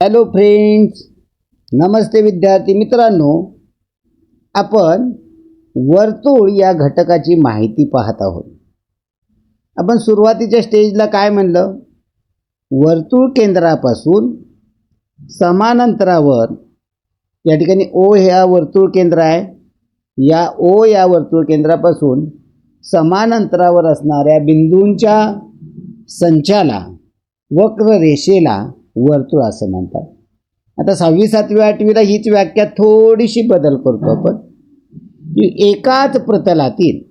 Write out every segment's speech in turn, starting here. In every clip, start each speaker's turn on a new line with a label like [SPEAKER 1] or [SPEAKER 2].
[SPEAKER 1] Hello friends नमस्ते विद्यार्थी मित्रांनो. आपण वर्तुळ या घटकाची माहिती पाहत आहोत. आपण सुरुवातीच्या स्टेजला काय म्हणलं? वर्तुळ केंद्रापासून समान अंतरावर या ठिकाणी ओ ह्या वर्तुळ केंद्र आहे. या ओ या वर्तुळ केंद्रापासून समान अंतरावर असणाऱ्या बिंदूंच्या संचाला वक्र रेषेला वर्तुळ असं म्हणतात. आता सहावी सातवी आठवीला हीच व्याख्या थोडीशी बदल करतो आपण. की एकाच प्रतलातील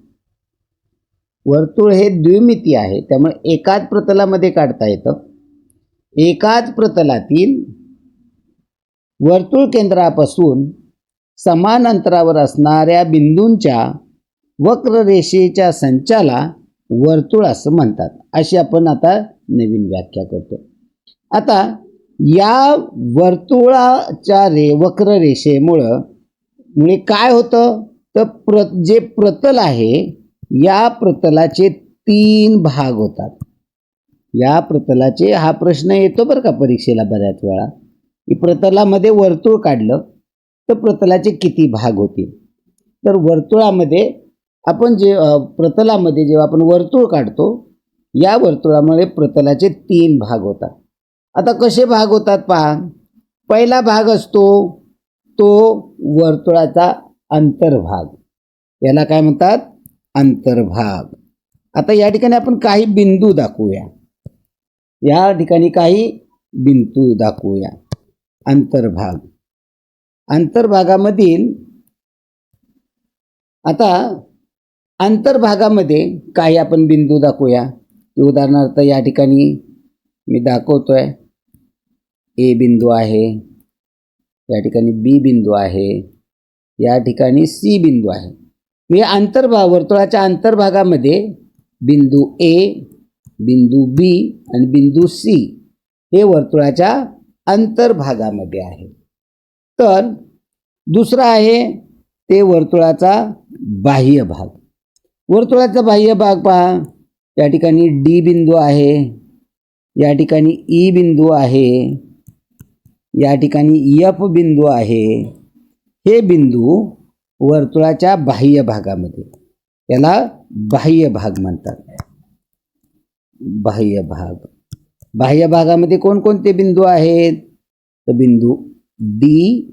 [SPEAKER 1] वर्तुळ हे द्विमिती आहे त्यामुळे एकाच प्रतलामध्ये काढता येतं. एकाच प्रतलातील वर्तुळ केंद्रापासून समान अंतरावर असणाऱ्या बिंदूंच्या वक्ररेषेच्या संचाला वर्तुळ असं म्हणतात. अशी आपण आता नवीन व्याख्या करतो. आता या वर्तुळाच्या रे वक्ररेषेमुळं मुळे म्हणजे काय होतं? तर प्र जे प्रतल आहे या प्रतलाचे तीन भाग होतात. या प्रतलाचे हा प्रश्न येतो बरं का परीक्षेला बऱ्याच वेळा. की प्रतलामध्ये वर्तुळ काढलं तर प्रतलाचे किती भाग होतील? तर वर्तुळामध्ये आपण जे प्रतलामध्ये जेव्हा आपण वर्तुळ काढतो या वर्तुळामुळे प्रतलाचे तीन भाग होतात. आता कसे भाग होतात पहा. पहिला भाग असतो तो वर्तुळाचा अंतर्भाग. याला काय म्हणतात? अंतर्भाग. आता या ठिकाणी आपण काही बिंदू दाखवूया. या ठिकाणी काही बिंदू दाखवूया. अंतर्भाग. अंतर्भागामधील आता अंतर्भागामध्ये काही आपण बिंदू दाखवूया. उदाहरणार्थ या ठिकाणी मी दाखवतो आहे ए बिंदू आहे. या ठिकाणी बी बिंदू आहे. या ठिकाणी सी बिंदू आहे. मी अंतर्भाग वर्तुळाच्या अंतर्भागामध्ये बिंदू ए बिंदू बी आणि बिंदू सी हे वर्तुळाच्या अंतर्भागामध्ये आहे. तर दुसरा आहे ते वर्तुळाचा बाह्य भाग. वर्तुळाचा बाह्य भाग पहा. या ठिकाणी डी बिंदू आहे. या ठिकाणी ई बिंदू आहे. या ठिकाणी यफ बिंदू आहे. हे बिंदू वर्तुळाच्या बाह्य भागामध्ये याला बाह्य भाग म्हणतात. बाह्य भाग. बाह्य भागामध्ये कोणकोणते बिंदू आहेत? तर बिंदू डी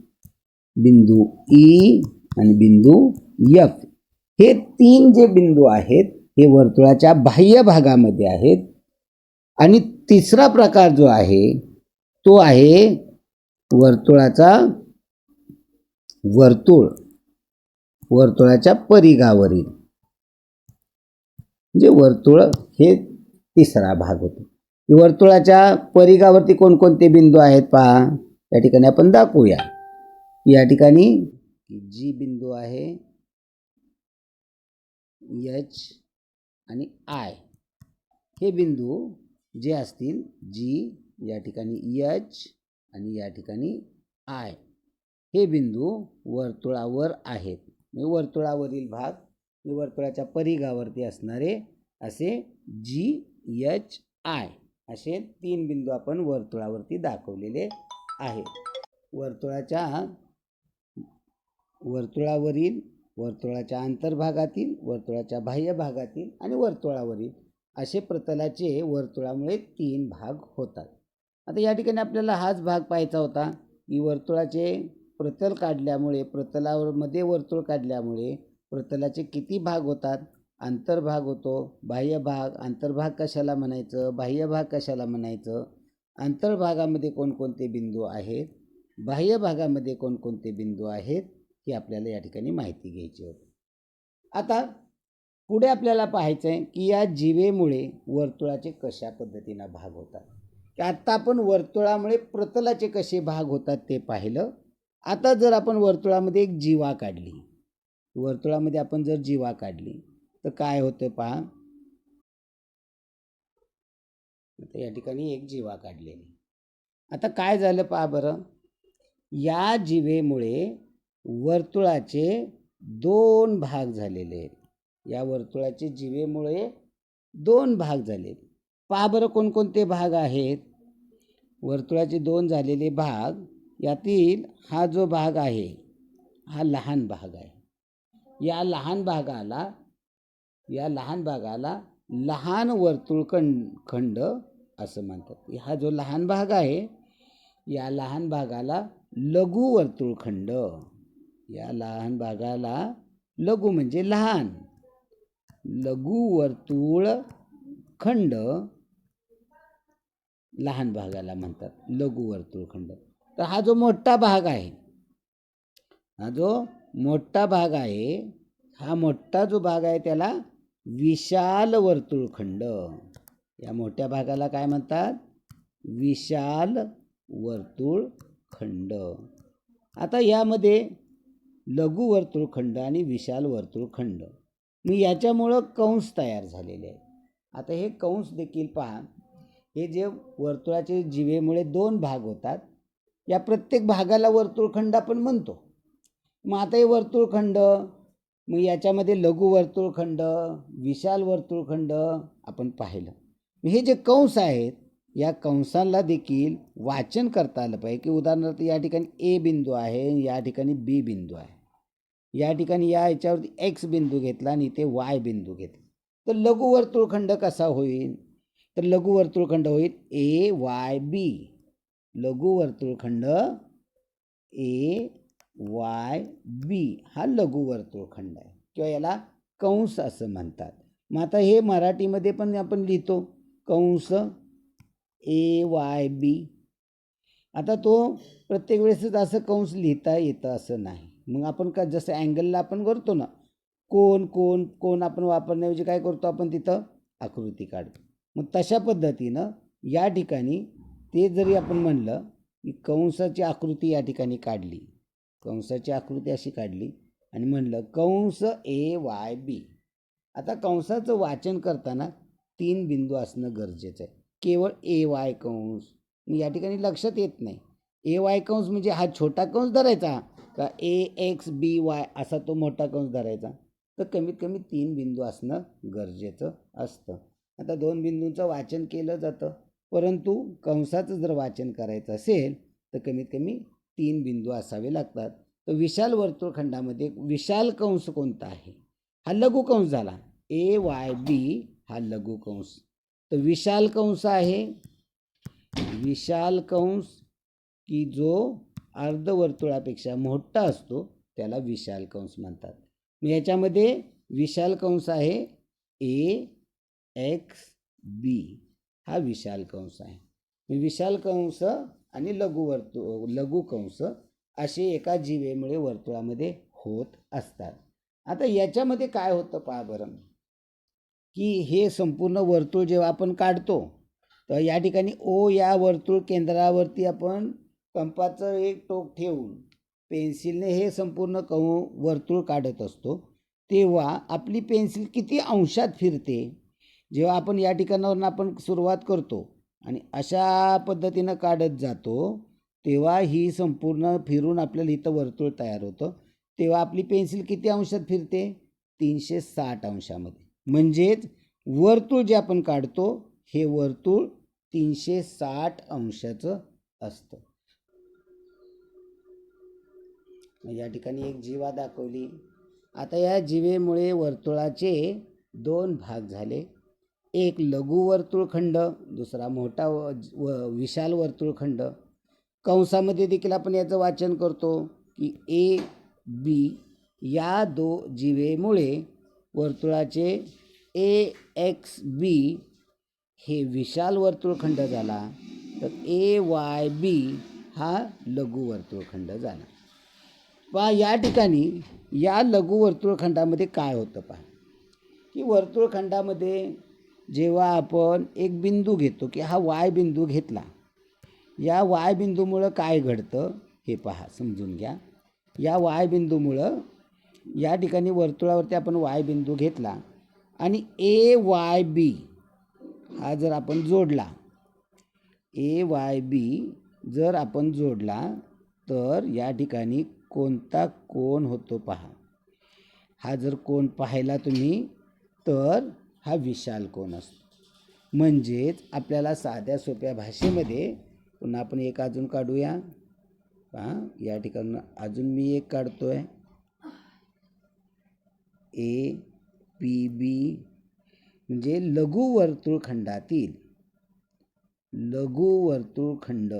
[SPEAKER 1] बिंदू ई आणि बिंदू यफ. हे तीन जे बिंदू आहेत हे वर्तुळाच्या बाह्य भागामध्ये आहेत. आणि तिसरा प्रकार जो आहे तो आहे वर्तुळाचा वर्तुळ वर्तुळाच्या परिघावरील. म्हणजे वर्तुळ हे तिसरा भाग होतो. वर्तुळाच्या परिघावरती कोणकोणते बिंदू आहेत पहा. या ठिकाणी आपण दाखवूया. या ठिकाणी जी बिंदू आहे एच आणि आय हे बिंदू जे असतील जी या ठिकाणी यच आणि या ठिकाणी आय हे बिंदू वर्तुळावर आहेत. म्हणजे वर्तुळावरील भाग वर्तुळाच्या परिघावरती असणारे असे जी यच आय असे तीन बिंदू आपण वर्तुळावरती दाखवलेले आहेत. वर्तुळाच्या वर्तुळावरील वर्तुळाच्या अंतर्भागातील वर्तुळाच्या बाह्य भागातील आणि वर्तुळावरील असे प्रतलाचे वर्तुळामुळे तीन भाग होतात. आता या ठिकाणी आपल्याला हाच भाग पाहायचा होता. की वर्तुळाचे प्रतल काढल्यामुळे प्रतलामध्ये वर्तुळ काढल्यामुळे प्रतलाचे किती भाग होतात? आंतरभाग होतो बाह्य भाग. कशाला म्हणायचं? बाह्य भाग कशाला म्हणायचं? आंतरभागामध्ये कोणकोणते बिंदू आहेत? बाह्य भागामध्ये कोणकोणते बिंदू आहेत? ही आपल्याला या ठिकाणी माहिती घ्यायची होती. आता पुढे आपल्याला पाहायचं आहे की या जीवेमुळे वर्तुळाचे कशा पद्धतीनं भाग होतात? की आत्ता आपण वर्तुळामुळे प्रतलाचे कसे भाग होतात ते पाहिलं. आता जर आपण वर्तुळामध्ये एक जीवा काढली वर्तुळामध्ये आपण जर जीवा काढली तर काय होतं पहा. आता या ठिकाणी एक जीवा काढलेली. आता काय झालं पहा बरं. या जीवेमुळे वर्तुळाचे दोन भाग झालेले आहेत. या वर्तुळाचे जीवेमुळे दोन भाग झाले. पहा बरं कोणकोणते भाग आहेत. वर्तुळाचे दोन झालेले भाग यातील हा जो भाग आहे हा लहान भाग आहे. या लहान भागाला या लहान भागाला लहान वर्तुळ खंड खंड असं म्हणतात. हा जो लहान भाग आहे या लहान भागाला लघु वर्तुळखंड या लहान भागाला लघु म्हणजे लहान. लघुवर्तुळ खंड लहान भागाला म्हणतात. लघुवर्तुळ खंड. तर हा जो मोठा भाग आहे हा जो मोठा भाग आहे हा मोठा जो भाग आहे त्याला विशाल वर्तुळखंड या मोठ्या भागाला काय म्हणतात? विशाल वर्तुळखंड आता यामध्ये लघु वर्तुळखंड आणि विशाल वर्तुळखंड मग याच्यामुळं कंस तयार झालेले आहेत. आता हे कंस देखील पहा हे जे वर्तुळाचे जिवेमुळे दोन भाग होतात या प्रत्येक भागाला वर्तुळखंड आपण म्हणतो. मग आता हे वर्तुळखंड मग याच्यामध्ये लघु वर्तुळखंड विशाल वर्तुळखंड आपण पाहिलं. हे जे कंस आहेत या कंसांना देखील वाचन करता आलं पाहिजे. की उदाहरणार्थ या ठिकाणी ए बिंदू आहे या ठिकाणी बी बिंदू आहे. या ठिकाणी या याच्यावरती एक्स बिंदू घेतला आणि इथे वाय बिंदू घेतला. तर लघुवर्तुळखंड कसा होईल? तर लघुवर्तुळखंड होईल ए वाय बी लघुवर्तुळखंड ए वाय बी हा लघुवर्तुळखंड आहे. किंवा याला कंस असं म्हणतात. मग आता हे मराठीमध्ये पण आपण लिहितो. कंस ए वाय बी आता तो प्रत्येक वेळेसच असं कंस लिहिता येतं असं नाही. मग आपण का जसं अँगलला आपण करतो ना कोण कोण कोण आपण वापरण्याऐवजी काय करतो आपण तिथं? आकृती काढतो. मग तशा पद्धतीनं या ठिकाणी ते जरी आपण म्हणलं की कंसाची आकृती या ठिकाणी काढली कंसाची आकृती अशी काढली आणि म्हणलं कंस ए वाय बी आता कंसाचं वाचन करताना तीन बिंदू असणं गरजेचं आहे. केवळ ए वाय कंस. मग या ठिकाणी लक्षात येत नाही. ए वाय कंस म्हणजे हा छोटा कंस धरायचा. का ए एक्स बी वाय असा तो मोठा कंस धरायचा. तर कमीत कमी तीन बिंदू असणं गरजेचं असतं. आता दोन बिंदूंचं वाचन केलं जातं. परंतु कंसाचं जर वाचन करायचं असेल तर कमीत कमी तीन बिंदू असावे लागतात. तर विशाल वर्तुळखंडामध्ये विशाल कंस कोणता आहे? हा लघु कंस झाला. ए वाय बी हा लघु कंस. तर विशाल कंस आहे. विशाल कंस की जो अर्धवर्तुळापेक्षा मोठा असतो त्याला विशाल कंस म्हणतात. मग याच्यामध्ये विशाल कंस आहे ए एक्स बी हा विशाल कंस आहे. मग विशाल कंस आणि लघुवर्तु लघु कंस असे एका जीवेमुळे वर्तुळामध्ये होत असतात. आता याच्यामध्ये काय होतं पहा बरं. की हे संपूर्ण वर्तुळ जेव्हा आपण काढतो तर या ठिकाणी ओ या वर्तुळ केंद्रावरती आपण पंपाचं एक टोक ठेवून पेन्सिलने हे संपूर्ण क वर्तुळ काढत असतो. तेव्हा आपली पेन्सिल किती अंशात फिरते जेव्हा आपण या ठिकाणावरून आपण सुरुवात करतो आणि अशा पद्धतीनं काढत जातो तेव्हा ही संपूर्ण फिरून आपल्याला इथं वर्तुळ तयार होतं. तेव्हा आपली पेन्सिल किती अंशात फिरते? तीनशे साठ अंशामध्ये. म्हणजेच वर्तुळ जे आपण काढतो हे वर्तुळ तीनशे साठ अंशाचं असतं. या ठिकाणी एक जीवा दाखवली. आता या जीवेमुळे वर्तुळाचे दोन भाग झाले. एक लघु वर्तुळखंड दुसरा मोठा व व- विशाल वर्तुळखंड कंसामध्ये देखील आपण याचं वाचन करतो की ए बी या दो जीवेमुळे वर्तुळाचे ए एक्स बी हे विशाल वर्तुळखंड झाला. तर ए वाय बी हा लघु वर्तुळखंड झाला. पहा या ठिकाणी या लघु वर्तुळखंडामध्ये काय होतं पहा? की वर्तुळखंडामध्ये जेव्हा आपण एक बिंदू घेतो की हा वाय बिंदू घेतला या वाय बिंदूमुळं काय घडतं? हे पहा समजून घ्या. या वाय बिंदूमुळं या ठिकाणी वर्तुळावरती आपण वाय बिंदू घेतला आणि ए वाय बी हा जर आपण जोडला ए वाय बी जर आपण जोडला तर या ठिकाणी कोणता कोण होतो पहा. हा जर कोण पाहिला तुम्ही तर हा विशाल कोण असतो. म्हणजेच आपल्याला साध्या सोप्या भाषेमध्ये पुन्हा आपण एक अजून काढूया. पहा या ठिकाणून अजून मी एक काढतो आहे ए पी बी म्हणजे लघु वर्तुळखंडातील लघु वर्तुळखंड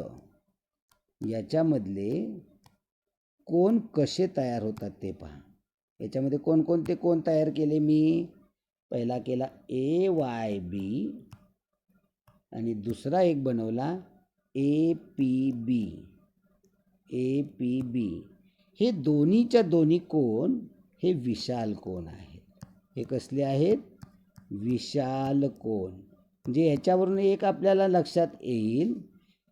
[SPEAKER 1] याच्यामधले कोण कसे तयार होतात ते पहा. याच्यामध्ये कोणकोणते कोण तयार केले? मी पहिला केला ए वाय बी आणि दुसरा एक बनवला A P B A P बी हे दोन्हीच्या दोन्ही कोण? हे विशाल कोण आहेत? हे कसले आहेत? विशाल कोण. म्हणजे ह्याच्यावरून एक आपल्याला लक्षात येईल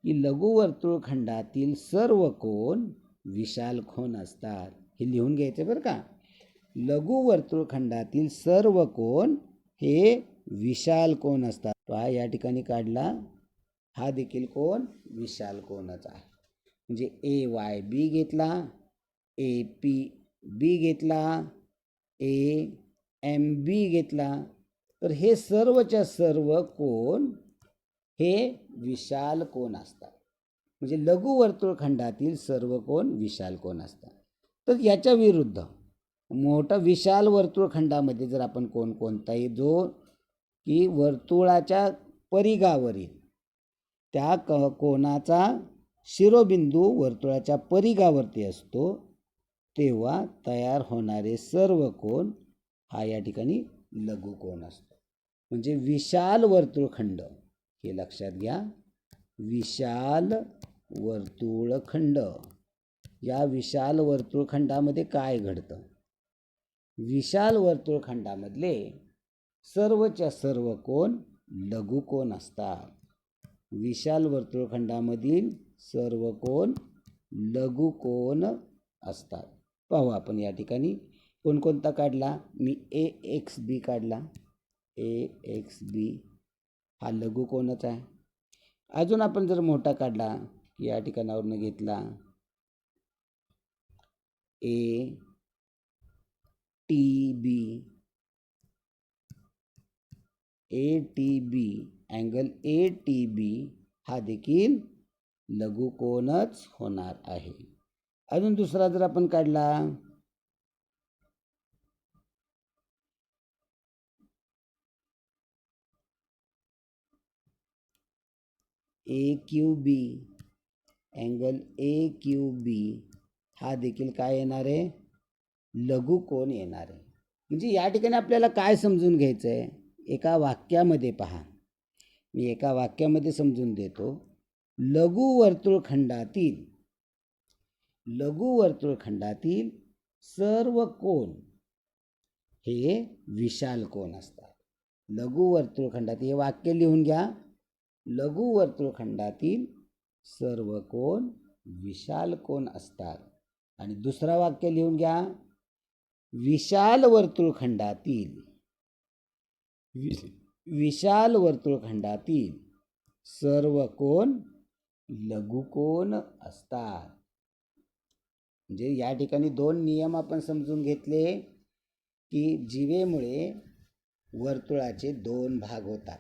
[SPEAKER 1] की लघुवर्तुळखंडातील सर्व कोण विशाल कोण असतात. हे लिहून घ्यायचं बरं का? लघुवर्तुळखंडातील सर्व कोण हे विशाल कोण असतात? पहा या ठिकाणी काढला. हा देखील कोण? विशाल कोणच आहे. म्हणजे ए वाय बी घेतला. ए पी बी घेतला. ए एम बी घेतला. तर हे सर्वच्या सर्व कोण? हे विशाल कोण असतात? म्हणजे लघु वर्तुळखंडातील सर्व कोण विशाल कोण असतात? तर याच्या विरुद्ध मोठा विशाल वर्तुळखंडामध्ये जर आपण कोण कोणताही जो की वर्तुळाच्या परिघावरील त्या क कोणाचा शिरोबिंदू वर्तुळाच्या परिघावरती असतो तेव्हा तयार होणारे सर्व कोण हा या ठिकाणी लघु कोण असतो. म्हणजे विशाल वर्तुळखंड हे लक्षात घ्या. विशाल वर्तुळखंड या विशाल वर्तुळखंडामध्ये काय घडतं? विशाल वर्तुळखंडामधले सर्वच्या सर्व कोण? लघु कोण असतात? विशाल वर्तुळखंडामधील सर्व कोण? लघु कोण असतात? पाहू आपण या ठिकाणी. कोणकोणता काढला? मी ए एक्स बी काढला. ए एक्स बी हा लघु कोणच आहे. अजून आपण जर मोठा काढला या ठिकाणावरनं घेतला. A T B A T B angle A T B हा देखील लघुकोणच होणार आहे. अजून दुसरा जर आपण काढला. A Q B angle A Q B हा देखील काय येणार आहे? लघु कोण येणार आहे. म्हणजे या ठिकाणी आपल्याला काय समजून घ्यायचं आहे एका वाक्यामध्ये पहा. मी एका वाक्यामध्ये समजून देतो. लघु वर्तुळखंडातील लघु वर्तुळखंडातील सर्व कोण हे विशाल कोण असतात. लघु वर्तुळखंडात हे वाक्य लिहून घ्या. लघु वर्तुळखंडातील सर्व कोण विशाल कोण असतात? आणि दुसरा वाक्य लिहून घ्या. विशाल वर्तुळखंडातील वि- विशाल वर्तुळखंडातील सर्व कोण लघुकोण असतात? म्हणजे या ठिकाणी दोन नियम आपण समजून घेतले की जीवेमुळे वर्तुळाचे दोन भाग होतात.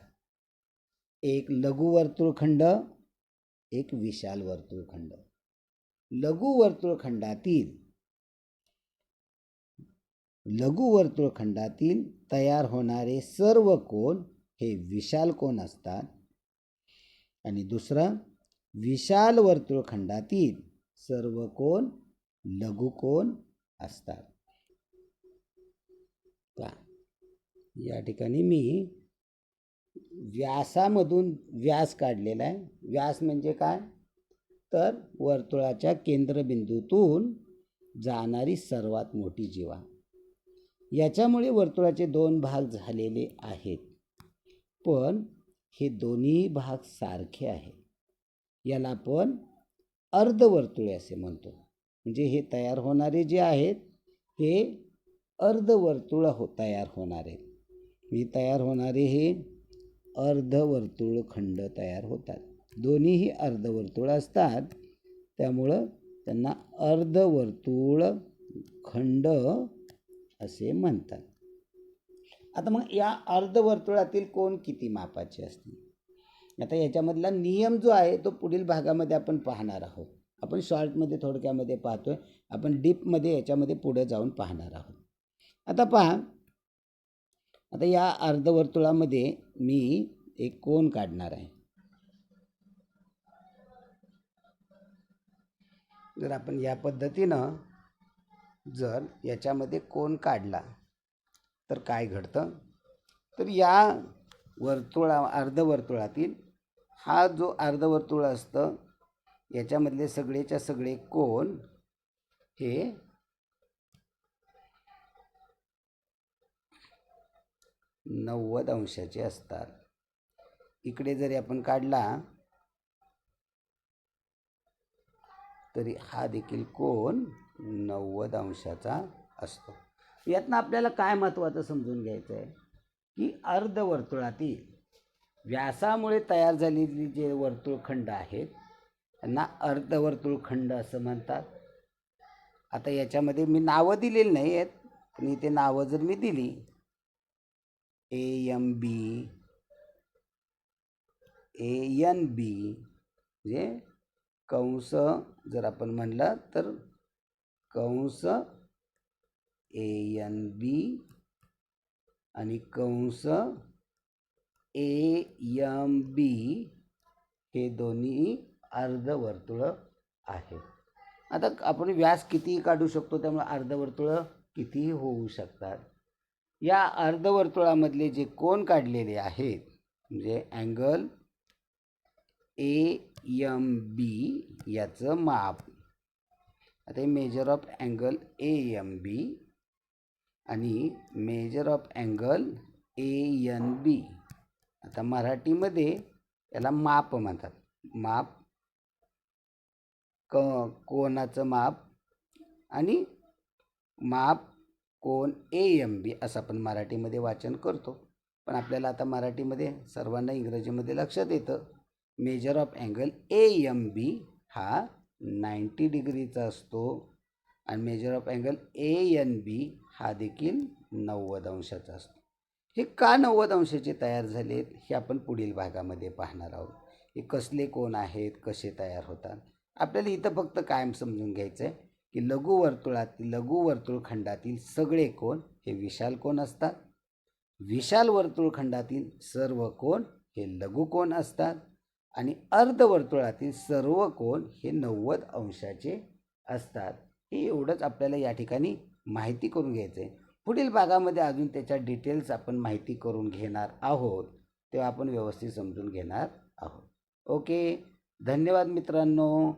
[SPEAKER 1] एक लघु वर्तुळखंड एक विशाल वर्तुळखंड लघु वर्तुळखंडातील लघु वर्तुळखंडातील तयार होणारे सर्व कोण हे विशाल कोण असतात. आणि दुसरं विशाल वर्तुळखंडातील सर्व कोण लघु कोण असतात. या ठिकाणी मी व्यासामधून व्यास काढलेला आहे. व्यास म्हणजे काय? तर वर्तुळाच्या केंद्रबिंदूतून जाणारी सर्वात मोठी जीवा. याच्यामुळे वर्तुळाचे दोन भाग झालेले आहेत. पण हे दोन्ही भाग सारखे आहेत. याला आपण अर्धवर्तुळे असे म्हणतो. म्हणजे हे तयार होणारे जे आहेत हे अर्धवर्तुळ हो तयार होणारे हे तयार होणारे हे अर्धवर्तुळ खंड तयार होतात. दोन्हीही अर्धवर्तुळ असतात. त्यामुळं त्यांना अर्धवर्तुळ खंड असे म्हणतात. आता मग या अर्धवर्तुळातील कोण किती मापाचे असतील? आता याच्यामधला नियम जो आहे तो पुढील भागामध्ये आपण पाहणार आहोत. आपण शॉर्टमध्ये थोडक्यामध्ये पाहतोय. आपण डीपमध्ये याच्यामध्ये पुढे जाऊन पाहणार आहोत. आता पहा आता या अर्धवर्तुळामध्ये मी एक कोण काढणार आहे. जर आपण या पद्धतीनं जर याच्यामध्ये कोण काढला तर काय घडतं? तर या वर्तुळा अर्धवर्तुळातील हा जो अर्धवर्तुळ असतं याच्यामधले सगळेच्या सगळे कोन हे नव्वद अंशाचे असतात. इकडे जरी आपण काढला तरी हा देखील कोण नव्वद अंशाचा असतो. यातनं आपल्याला काय महत्त्वाचं समजून घ्यायचं आहे की अर्धवर्तुळातील व्यासामुळे तयार झालेली जे वर्तुळखंड आहेत त्यांना अर्धवर्तुळखंड असं म्हणतात. आता याच्यामध्ये मी नावं दिलेली नाही आहेत पण इथे नावं जर मी दिली एम बी ए एन बी म्हणजे कंस जर आपण म्हणलं तर कंस ए एन बी आणि कंस ए यम बी हे दोन्ही अर्धवर्तुळं आहेत. आता आपण व्यास कितीही काढू शकतो त्यामुळे अर्धवर्तुळं कितीही होऊ शकतात. या अर्धवर्तुळामधले जे कोन काढलेले आहेत म्हणजे अँगल ए यम बी याचं माप. आता हे measure of angle A M B आणि measure of angle A N B. आता मराठीमध्ये याला माप म्हणतात. माप क कोणाचं माप आणि माप कोण? ए एम बी असं आपण मराठीमध्ये वाचन करतो. पण आपल्याला आता मराठीमध्ये सर्वांना इंग्रजीमध्ये लक्षात येतं. Measure of angle A M B हा नाईंटी डिग्रीचा असतो. आणि measure of angle A N B हा देखील नव्वद अंशाचा असतो. हे का नव्वद अंशाचे तयार झाले हे आपण पुढील भागामध्ये पाहणार आहोत. हे कसले कोण आहेत? कसे तयार होतात? आपल्याला इथं फक्त कायम समजून घ्यायचं आहे की लघुवर्तुळातील लघुवर्तुळखंडातील सगळे कोण हे विशाल कोण असतात? विशाल वर्तुळखंडातील सर्व कोण हे लघुकोण असतात? आणि अर्धवर्तुळातील सर्व कोण हे नव्वद अंशाचे असतात? हे एवढंच आपल्याला या ठिकाणी माहिती करून घ्यायचं आहे. पुढील भागामध्ये अजून त्याच्या डिटेल्स आपण माहिती करून घेणार आहोत. तेव्हा आपण व्यवस्थित समजून घेणार आहोत. ओके. धन्यवाद मित्रांनो.